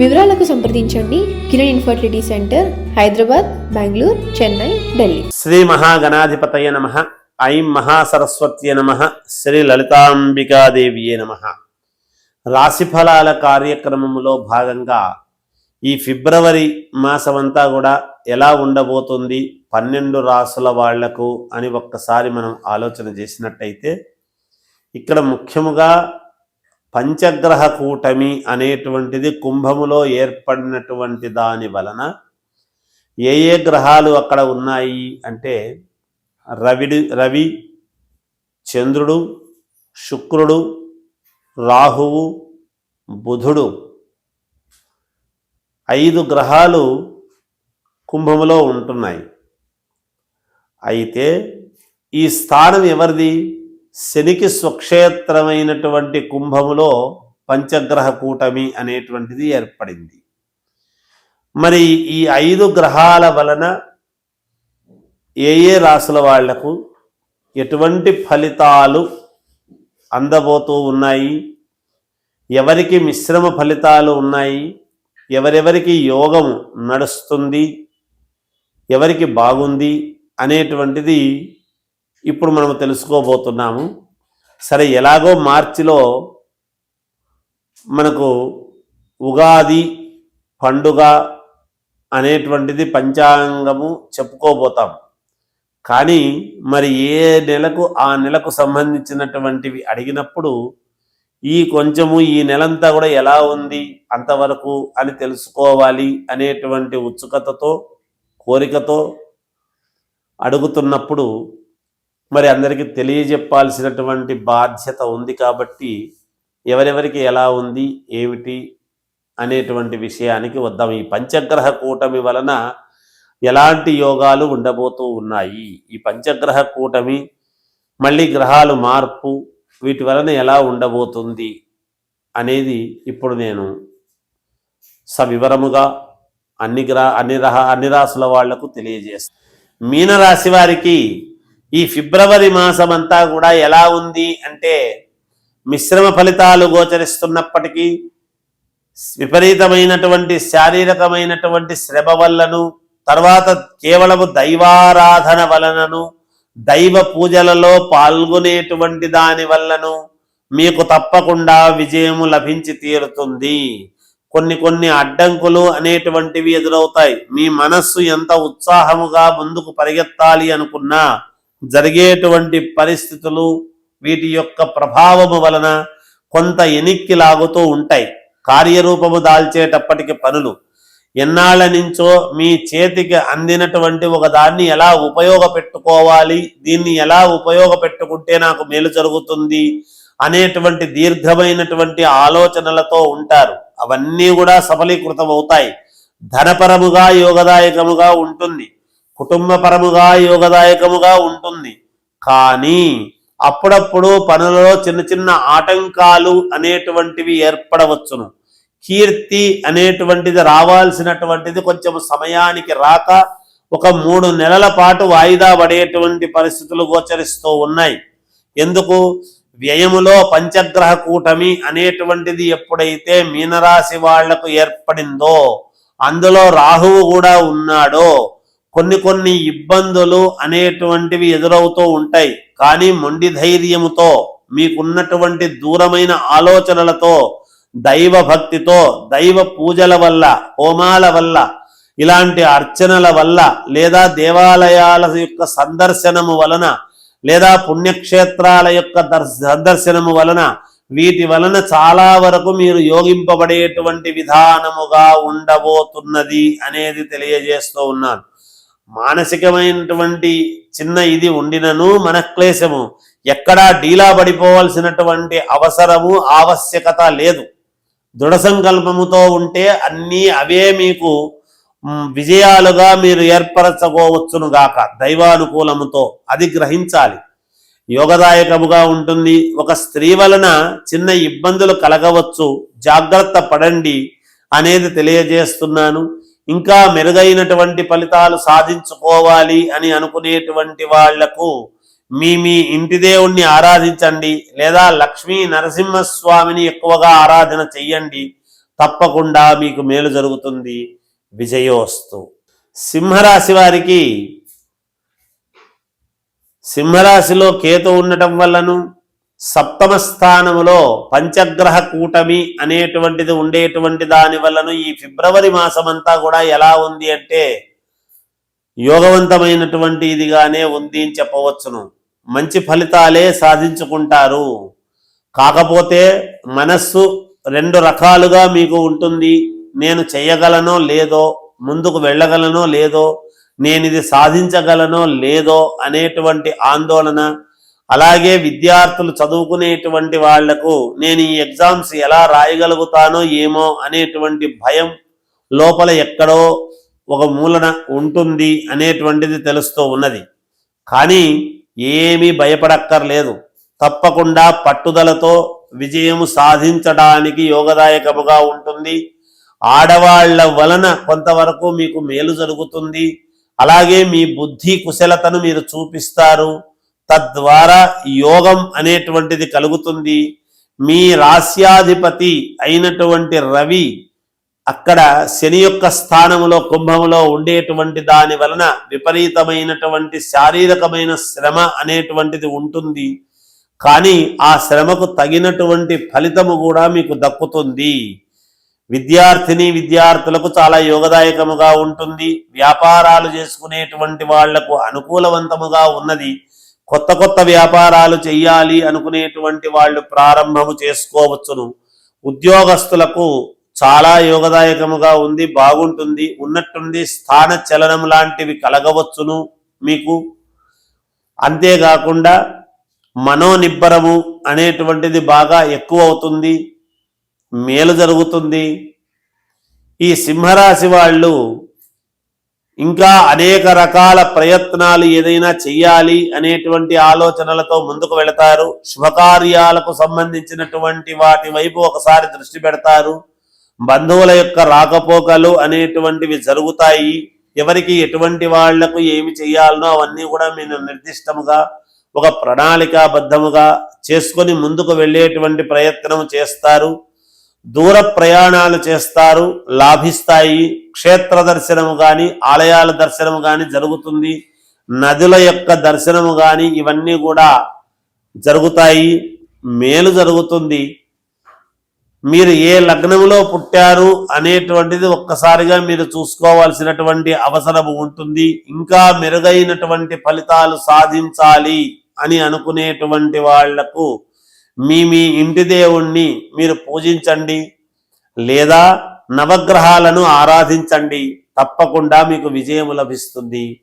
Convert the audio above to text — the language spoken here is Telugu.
వివరాలకు సంప్రదించండి కిరణ్ ఇన్ఫర్టిలిటీ సెంటర్ హైదరాబాద్ బెంగళూరు చెన్నై ఢిల్లీ. శ్రీ మహాగణాధిపతయ నమ. ఐం మహాసరస్వత్య నమ. శ్రీ లలితాంబికాదేవియే నమ. రాశిఫలాల కార్యక్రమంలో భాగంగా ఈ ఫిబ్రవరి మాసమంతా కూడా ఎలా ఉండబోతుంది పన్నెండు రాసుల వాళ్ళకు అని ఒక్కసారి మనం ఆలోచన చేసినట్టయితే ఇక్కడ ముఖ్యముగా పంచగ్రహ కూటమి అనేటువంటిది కుంభములో ఏర్పడినటువంటి దాని వలన ఏ ఏ గ్రహాలు అక్కడ ఉన్నాయి అంటే రవిడు రవి చంద్రుడు శుక్రుడు రాహువు బుధుడు ఐదు గ్రహాలు కుంభములో ఉంటున్నాయి. అయితే ఈ స్థానం ఎవరిది? శనికి స్వక్షేత్రమైనటువంటి కుంభములో పంచగ్రహ కూటమి అనేటువంటిది ఏర్పడింది. మరి ఈ ఐదు గ్రహాల వలన ఏ ఏ రాసుల వాళ్ళకు ఎటువంటి ఫలితాలు అందబోతూ ఉన్నాయి? ఎవరికి మిశ్రమ ఫలితాలు ఉన్నాయి? ఎవరెవరికి యోగం నడుస్తుంది? ఎవరికి బాగుంది? అనేటువంటిది ఇప్పుడు మనం తెలుసుకోబోతున్నాము. సరే ఎలాగో మార్చిలో మనకు ఉగాది పండుగ అనేటువంటిది పంచాంగము చెప్పుకోబోతాం. కానీ మరి ఏ నెలకు ఆ నెలకు సంబంధించినటువంటివి అడిగినప్పుడు ఈ కొంచెము ఈ నెలంతా కూడా ఎలా ఉంది అంతవరకు అని తెలుసుకోవాలి అనేటువంటి ఉత్సుకతతో కోరికతో అడుగుతున్నప్పుడు మరి అందరికీ తెలియజెప్పాల్సినటువంటి బాధ్యత ఉంది కాబట్టి ఎవరెవరికి ఎలా ఉంది ఏమిటి అనేటువంటి విషయానికి వద్దాం. ఈ పంచగ్రహ కూటమి వలన ఎలాంటి యోగాలు ఉండబోతూ ఉన్నాయి? ఈ పంచగ్రహ కూటమి మళ్ళీ గ్రహాలు మార్పు వీటి వలన ఎలా ఉండబోతుంది అనేది ఇప్పుడు నేను సవివరముగా అన్ని గ్రహ అన్ని రహ అన్ని రాసుల వాళ్ళకు తెలియజేస్తాను మీనరాశి వారికి ఈ ఫిబ్రవరి మాసం అంతా కూడా ఎలా ఉంది అంటే మిశ్రమ ఫలితాలు గోచరిస్తున్నప్పటికీ విపరీతమైనటువంటి శారీరకమైనటువంటి శ్రమ వల్లను తర్వాత కేవలము దైవారాధన వలనను దైవ పూజలలో పాల్గొనేటువంటి దాని వల్లను మీకు తప్పకుండా విజయము లభించి తీరుతుంది. కొన్ని కొన్ని అడ్డంకులు అనేటువంటివి ఎదురవుతాయి. మీ మనస్సు ఎంత ఉత్సాహముగా ముందుకు పరిగెత్తాలి అనుకున్నా జరిగేటువంటి పరిస్థితులు వీటి యొక్క ప్రభావము వలన కొంత ఎనిక్కి లాగుతూ ఉంటాయి. కార్యరూపము దాల్చేటప్పటికి పనులు. ఎన్నాళ్ళ నుంచో మీ చేతికి అందినటువంటి ఒక దాన్ని ఎలా ఉపయోగపెట్టుకోవాలి దీన్ని ఎలా ఉపయోగపెట్టుకుంటే నాకు మేలు జరుగుతుంది అనేటువంటి దీర్ఘమైనటువంటి ఆలోచనలతో ఉంటారు. అవన్నీ కూడా సఫలీకృతం అవుతాయి ధనపరముగా యోగదాయకముగా ఉంటుంది. కుటుంబపరముగా యోగదాయకముగా ఉంటుంది. కానీ అప్పుడప్పుడు పనులలో చిన్న చిన్న ఆటంకాలు అనేటువంటివి ఏర్పడవచ్చును. కీర్తి అనేటువంటిది రావాల్సినటువంటిది కొంచెం సమయానికి రాక ఒక మూడు నెలల పాటు వాయిదా పడేటువంటి పరిస్థితులు గోచరిస్తూ ఉన్నాయి. ఎందుకు? వ్యయములో పంచగ్రహ కూటమి అనేటువంటిది ఎప్పుడైతే మీనరాశి వాళ్ళకు ఏర్పడిందో అందులో రాహువు కూడా ఉన్నాడో కొన్ని కొన్ని ఇబ్బందులు అనేటువంటివి ఎదురవుతూ ఉంటాయి. కానీ మొండి ధైర్యముతో మీకున్నటువంటి దూరమైన ఆలోచనలతో దైవ భక్తితో దైవ పూజల వల్ల హోమాల వల్ల ఇలాంటి అర్చనల వల్ల లేదా దేవాలయాల యొక్క సందర్శనము వలన లేదా పుణ్యక్షేత్రాల యొక్క సందర్శనము వలన వీటి వలన చాలా వరకు మీరు యోగింపబడేటువంటి విధానముగా ఉండబోతున్నది అనేది తెలియజేస్తూ ఉన్నాను. మానసికమైనటువంటి చిన్న ఇది ఉండినను మనక్లేశము. ఎక్కడా డీలా పడిపోవలసినటువంటి అవసరము ఆవశ్యకత లేదు. దృఢ సంకల్పముతో ఉంటే అన్నీ అవే మీకు విజయాలుగా మీరు ఏర్పరచుకోవచ్చును గాక దైవానుకూలముతో అది గ్రహించాలి. యోగదాయకముగా ఉంటుంది. ఒక స్త్రీ వలన చిన్న ఇబ్బందులు కలగవచ్చు. జాగ్రత్త పడండి అనేది తెలియజేస్తున్నాను. ఇంకా మెరుగైనటువంటి ఫలితాలు సాధించుకోవాలి అని అనుకునేటువంటి వాళ్ళకు మీ మీ ఇంటి దేవుణ్ణి ఆరాధించండి లేదా లక్ష్మీ నరసింహస్వామిని ఎక్కువగా ఆరాధన చెయ్యండి. తప్పకుండా మీకు మేలు జరుగుతుంది. విజయోస్తు. సింహరాశి వారికి సింహరాశిలో కేతు ఉండటం వల్లను సప్తమ స్థానములో పంచగ్రహ కూటమి అనేటువంటిది ఉండేటువంటి దాని వలన ఈ ఫిబ్రవరి మాసమంతా కూడా ఎలా ఉంది అంటే యోగవంతమైనటువంటి ఇదిగానే ఉంది అని చెప్పవచ్చును. మంచి ఫలితాలే సాధించుకుంటారు. కాకపోతే మనస్సు రెండు రకాలుగా మీకు ఉంటుంది. నేను చేయగలనో లేదో ముందుకు వెళ్ళగలనో లేదో నేను ఇది సాధించగలనో లేదో అనేటువంటి ఆందోళన అలాగే విద్యార్థులు చదువుకునేటువంటి వాళ్ళకు నేను ఈ ఎగ్జామ్స్ ఎలా రాయగలుగుతానో ఏమో అనేటువంటి భయం లోపల ఎక్కడో ఒక మూలన ఉంటుంది అనేటువంటిది తెలుస్తూ ఉన్నది. కానీ ఏమీ భయపడక్కర్లేదు. తప్పకుండా పట్టుదలతో విజయము సాధించడానికి యోగదాయకముగా ఉంటుంది. ఆడవాళ్ళ వలన కొంతవరకు మీకు మేలు జరుగుతుంది. అలాగే మీ బుద్ధి కుశలతను మీరు చూపిస్తారు. తద్వారా యోగం అనేటువంటిది కలుగుతుంది. మీ రాస్యాధిపతి అయినటువంటి రవి అక్కడ శని యొక్క స్థానములో కుంభములో ఉండేటువంటి దాని వలన విపరీతమైనటువంటి శారీరకమైన శ్రమ అనేటువంటిది ఉంటుంది. కానీ ఆ శ్రమకు తగినటువంటి ఫలితము కూడా మీకు దక్కుతుంది. విద్యార్థిని విద్యార్థులకు చాలా యోగదాయకముగా ఉంటుంది. వ్యాపారాలు చేసుకునేటువంటి వాళ్ళకు అనుకూలవంతముగా ఉన్నది. కొత్త కొత్త వ్యాపారాలు చెయ్యాలి అనుకునేటువంటి వాళ్ళు ప్రారంభము చేసుకోవచ్చును. ఉద్యోగస్తులకు చాలా యోగదాయకముగా ఉంది బాగుంటుంది ఉన్నట్టుంది స్థాన చలనం లాంటివి కలగవచ్చును మీకు. అంతేకాకుండా మనోనిబ్బరము అనేటువంటిది బాగా ఎక్కువ అవుతుంది మేలు జరుగుతుంది. ఈ సింహరాశి వాళ్ళు ఇంకా అనేక రకాల ప్రయత్నాలు ఏదైనా చెయ్యాలి అనేటువంటి ఆలోచనలతో ముందుకు వెళతారు. శుభకార్యాలకు సంబంధించినటువంటి వాటి వైపు ఒకసారి దృష్టి పెడతారు. బంధువుల యొక్క రాకపోకలు అనేటువంటివి జరుగుతాయి. ఎవరికి ఎటువంటి వాళ్ళకు ఏమి చేయాలనో అవన్నీ కూడా మీరు నిర్దిష్టముగా ఒక ప్రణాళికాబద్ధముగా చేసుకొని ముందుకు వెళ్ళేటువంటి ప్రయత్నం చేస్తారు. దూర ప్రయాణాలు చేస్తారు లాభిస్తాయి. క్షేత్ర దర్శనము కానీ ఆలయాల దర్శనము కానీ జరుగుతుంది. నదుల యొక్క దర్శనము కానీ ఇవన్నీ కూడా జరుగుతాయి. మేలు జరుగుతుంది. మీరు ఏ లగ్నంలో పుట్టారు అనేటువంటిది ఒక్కసారిగా మీరు చూసుకోవాల్సినటువంటి అవసరం ఉంటుంది. ఇంకా మెరుగైనటువంటి ఫలితాలు సాధించాలి అని అనుకునేటువంటి వాళ్ళకు మీ మీ ఇంటి దేవుణ్ణి మీరు పూజించండి. లేదా నవగ్రహాలను ఆరాధించండి. తప్పకుండా మీకు విజయం లభిస్తుంది.